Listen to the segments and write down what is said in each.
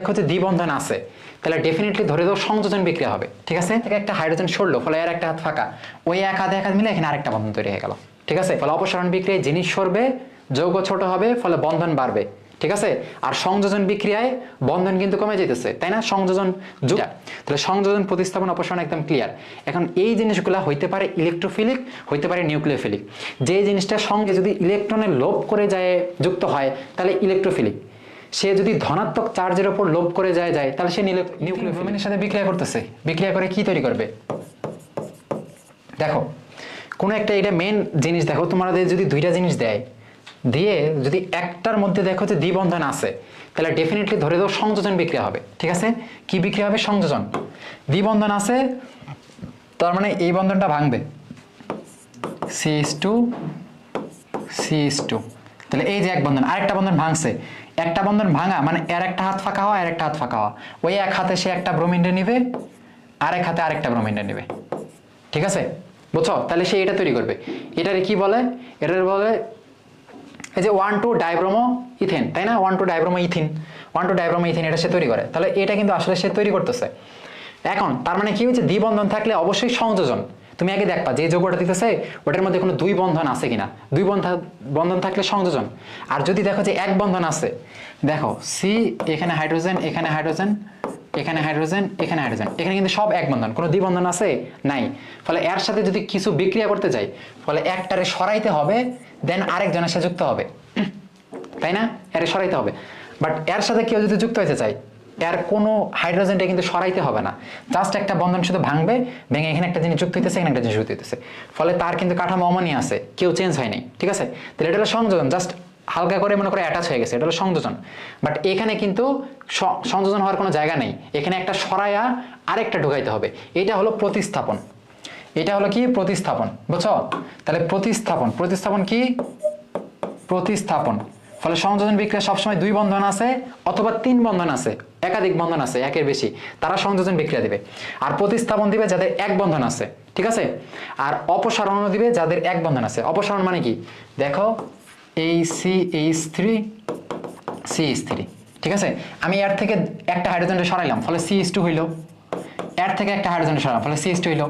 দেখো যে দ্বিবন্ধন আছে। তাহলে ডেফিনেটলি ধরে দাও সংযোজন বিক্রিয়া হবে ঠিক আছে? একটা হাইড্রোজেন সরলো ফলে এর একটা হাত ফাঁকা। ওই এক হাতে এক হাত মিলে এখানে আরেকটা বন্ধন তৈরি হয়ে গেল ঠিক আছে? ফলে অপসারণ বিক্রিয়ায় জিনিস সরবে যৌগ ছোট হবে ফলে বন্ধন বাড়বে ঠিক আছে? আর সংযোজন বিক্রিয়ায় বন্ধন কিন্তু কমে যেতেছে তাই না? সংযোজন যুগ। তাহলে সংযোজন প্রতিস্থাপন অপসারণ একদম ক্লিয়ার এখন এই জিনিসগুলো হইতে পারে ইলেকট্রোফিলিক হইতে পারে নিউক্লিওফিলিক যে জিনিসটা সঙ্গে যদি ইলেকট্রনের লোভ করে যায় যুক্ত হয় তাহলে ইলেকট্রোফিলিক সে যদি ধনাত্মক চার্জের ওপর লোভ করে যায় যায় তাহলে সে নিউক্লিওফিলিনের সাথে বিক্রিয়া করতেছে। বিক্রিয়া করে কি তৈরি করবে? দেখো কোনো একটা এটা মেন জিনিস দেখো তোমাদের যদি দুইটা জিনিস দেয় দিয়ে যদি একটার মধ্যে দেখো যে দ্বিবন্ধন আছে তাহলে ডেফিনেটলি ধরে দাও সংযোজন বিক্রিয়া হবে ঠিক আছে? কি বিক্রিয়া হবে? সংযোজন। দ্বিবন্ধন আছে তার মানে এই বন্ধনটা ভাঙবে। সিএস টু সিএস টু তাহলে এই যে এক বন্ধন, আরেকটা বন্ধন ভাঙছে। একটা বন্ধন ভাঙা মানে এর একটা হাত ফাঁকা হওয়া আর একটা হাত ফাঁকা হওয়া। ওই এক হাতে সে একটা ব্রোমিনটা নিবে, আরেক হাতে আরেকটা ব্রোমিনটা নিবে। ঠিক আছে? বুঝছ? তাহলে সে এটা তৈরি করবে। এটারে কি বলে? এটার বলে এই যে ওয়ান টু ডাইব্রোমো ইথেন তাই না? One two dibromo ethene one two dibromo ethene এটা সে তৈরি করে। তাহলে এটা কিন্তু আসলে সে তৈরি করতেছে। এখন, তার মানে কি হচ্ছে দ্বিবন্ধন থাকলে অবশ্যই সংযোজন। তুমি আগে দেখবা যে যোগটা দিতেছে, ওটার মধ্যে কোনো দুই বন্ধন আছে কিনা। দুই বন্ধন বন্ধন থাকলে সংযোজন। আর যদি দেখো যে এক বন্ধন আছে, দেখো সি এখানে হাইড্রোজেন এখানে হাইড্রোজেন এখানে হাইড্রোজেন এখানে হাইড্রোজেন। এখানে কিন্তু সব এক বন্ধন, কোনো দ্বিবন্ধন আছে? নাই। ফলে এর সাথে যদি কিছু বিক্রিয়া করতে যাই, ফলে একটারে সরাইতে হবে, দেন আরেকজনের সাথে যুক্ত হবে। তাই না? এর সরাইতে হবে। বাট এর সাথে কেউ যদি যুক্ত হতে চায় এর কোনো হাইড্রোজেনটা কিন্তু সরাইতে হবে না। জাস্ট একটা বন্ধন শুধু ভাঙবে, ভেঙে এখানে একটা জিনিস যুক্ত হইতেছে, এখানে একটা জিনিস যুক্ত হইতেছে। ফলে তার কিন্তু কাঠামো অমনি আছে, কেউ চেঞ্জ হয়নি, ঠিক আছে? তাহলে এটা হলো সংযোজন জাস্ট হালকা করে মনে করে অ্যাটাচ হয়ে গেছে, এটা হলো সংযোজন। বাট এখানে কিন্তু সংযোজন হওয়ার কোনো জায়গা নেই, এখানে একটা সরাইয়া আরেকটা ঢুকাইতে হবে। এটা হলো প্রতিস্থাপন। এটা হলো কি? প্রতিস্থাপন, বুঝছ? তাহলে প্রতিস্থাপন প্রতিস্থাপন কি? প্রতিস্থাপন। ফলে সংযোজন বিক্রিয়া সবসময় দুই বন্ধন আছে অথবা তিন বন্ধন আছে, একাধিক বন্ধন আছে, একের বেশি। তারা সংযোজন বিক্রিয়া দিবে। আর প্রতিস্থাপন দিবে যাদের এক বন্ধন আছে, ঠিক আছে? আর অপসারণ দিবে যাদের এক বন্ধন আছে। অপসারণ মানে কি? দেখো এই C H three C H three ঠিক আছে? আমি এর থেকে একটা হাইড্রোজেনটা সরাইলাম, ফলে সি এইচ টু হইল। এর থেকে একটা হাইড্রোজেন সরালাম, ফলে সি এইচ টু হইল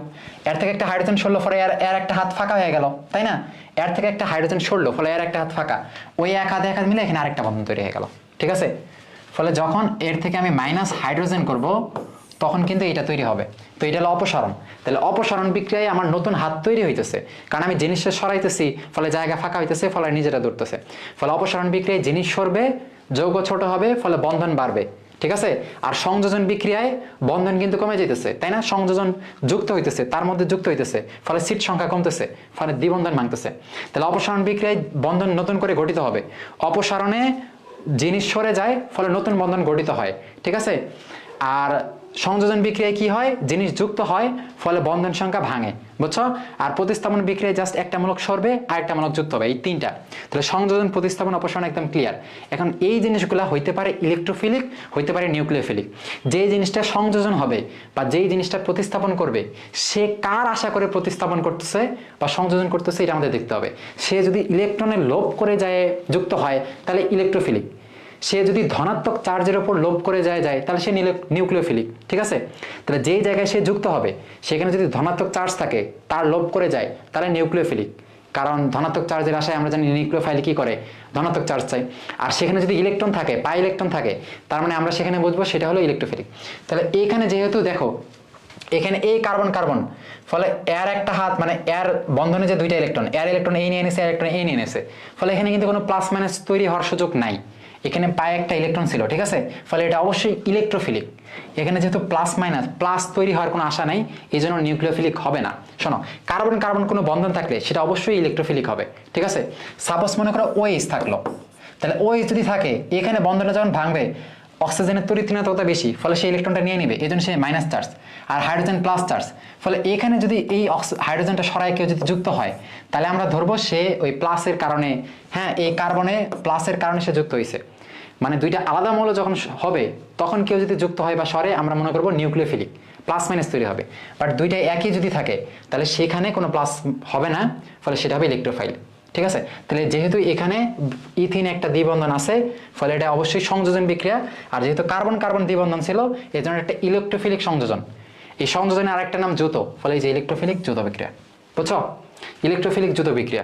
এর থেকে একটা হাইড্রোজেন সরলো, ফলে এর এর একটা হাত ফাঁকা হয়ে গেল, তাই না? এর থেকে একটা হাইড্রোজেন সরলো, ফলে এর একটা হাত ফাঁকা। ওই এক হাতে, এক হাত মিলে এখানে আরেকটা বন্ধন তৈরি হয়ে গেল, ঠিক আছে? ফলে যখন এর থেকে আমি মাইনাস হাইড্রোজেন করব, তখন কিন্তু এটা তৈরি হবে। তো এটা হলো অপসারণ। তাহলে অপসারণ বিক্রিয়ায় আমার নতুন হাত তৈরি হইতেছে। কারণ আমি জিনিসটা সরাইতেছি, ফলে জায়গা ফাঁকা হইতেছে, ফলে নিজেরা দৌড়তেছে ফলে অপসারণ বিক্রিয়ায় জিনিস সরবে, যৌগ ছোট হবে, ফলে বন্ধন বাড়বে। ঠিক আছে? আর সংযোজন বিক্রিয়ায় বন্ধন কিন্তু কমে যেতেছে তাই না? সংযোজন যুক্ত হইতেছে, তার মধ্যে যুক্ত হইতেছে, ফলে সিট সংখ্যা কমতেছে, ফলে দ্বিবন্ধন ভাঙতেছে। তাহলে অপসারণ বিক্রিয়ায় বন্ধন নতুন করে গঠিত হবে। অপসারণে জিনিস সরে যায়, ফলে নতুন বন্ধন গঠিত হয়, ঠিক আছে? আর সংযোজন বিক্রিয়ায় কি হয়? জিনিস যুক্ত হয়, ফলে বন্ধন সংখ্যা ভাঙে, বুঝছ? আর প্রতিস্থাপন বিক্রিয়ায় জাস্ট একটা মূলক সরবে আর একটা মূলক যুক্ত হবে, এই তিনটা। তাহলে সংযোজন প্রতিস্থাপন অপসারণ একদম ক্লিয়ার এখন এই জিনিসগুলো হইতে পারে ইলেকট্রোফিলিক হইতে পারে নিউক্লিওফিলিক যে জিনিসটা সংযোজন হবে বা যেই জিনিসটা প্রতিস্থাপন করবে, সে কার আশা করে প্রতিস্থাপন করতেছে বা সংযোজন করতেছে, এটা আমাদের দেখতে হবে। সে যদি ইলেকট্রনের লোভ করে যায়, যুক্ত হয়, তাহলে ইলেকট্রোফিলিক সে যদি ধনাত্মক চার্জের উপর লোভ করে যায় যায়, তাহলে সে নিউক্লিওফিলিক, ঠিক আছে? তাহলে যেই জায়গায় সে যুক্ত হবে, সেখানে যদি ধনাত্মক চার্জ থাকে, তার লোভ করে যায়, তাহলে নিউক্লিওফিলিক। কারণ ধনাত্মক চার্জের আশায় আমরা জানি নিউক্লিওফাইল কি করে? ধনাত্মক চার্জ চাই। আর সেখানে যদি ইলেকট্রন থাকে, পাই ইলেকট্রন থাকে, তার মানে আমরা সেখানে বুঝব সেটা হলো ইলেকট্রোফিলিক। তাহলে এইখানে যেহেতু দেখো, এখানে এই কার্বন কার্বন, ফলে এর একটা হাত মানে এর বন্ধনে যে দুইটা ইলেকট্রন, এর ইলেকট্রন এই নিয়ে এনেছে ইলেকট্রন এই নিয়ে এনেছে, ফলে এখানে কিন্তু কোনো প্লাস মাইনাস তৈরি হওয়ার সুযোগ নাই। এখানে পায়ে একটা ইলেকট্রন ছিল, ঠিক আছে? ফলে এটা অবশ্যই ইলেকট্রোফিলিক এখানে যেহেতু প্লাস মাইনাস প্লাস তৈরি হওয়ার কোনো আশা নাই এই জন্য নিউক্লিওফিলিক হবে না। শোনো কার্বন কার্বন কোনো বন্ধন থাকলে সেটা অবশ্যই ইলেকট্রোফিলিক হবে, ঠিক আছে? সাপোজ মনে করো ওএইচ থাকল। তাহলে ওএইচ যদি থাকে, এখানে বন্ধনটা যখন ভাঙবে অক্সিজেনের তরিত্রিণতা বেশি, ফলে সেই ইলেকট্রনটা নিয়ে নেবে এই জন্য সে মাইনাস চার্জ আর হাইড্রোজেন প্লাস চার্জ ফলে এখানে যদি এই হাইড্রোজেনটা সরাই কেউ যদি যুক্ত হয়, তাহলে আমরা ধরবো সে ওই প্লাসের কারণে হ্যাঁ এই কার্বনে প্লাসের কারণে সে যুক্ত হয়েছে মানে দুইটা আলাদা মৌল যখন হবে, তখন কেউ যদি যুক্ত হয় বা সরে, আমরা মনে করব নিউক্লিওফিলিক প্লাস মাইনাস তৈরি হবে। বাট দুইটা একই যদি থাকে, তাহলে সেখানে কোনো প্লাস হবে না, ফলে সেটা হবে ইলেকট্রোফাইল ঠিক আছে? তাহলে যেহেতু এখানে ইথিন একটা দ্বিবন্ধন আছে, ফলে এটা অবশ্যই সংযোজন বিক্রিয়া, আর যেহেতু কার্বন কার্বন দ্বিবন্ধন ছিল, এই জন্য একটা ইলেকট্রোফিলিক সংযোজন। এই সংযোজনের আরেকটা নাম জুতো, ফলে এই যে ইলেকট্রোফিলিক জুতো বিক্রিয়া। বুঝছ? ইলেকট্রোফিলিক জুতো বিক্রিয়া।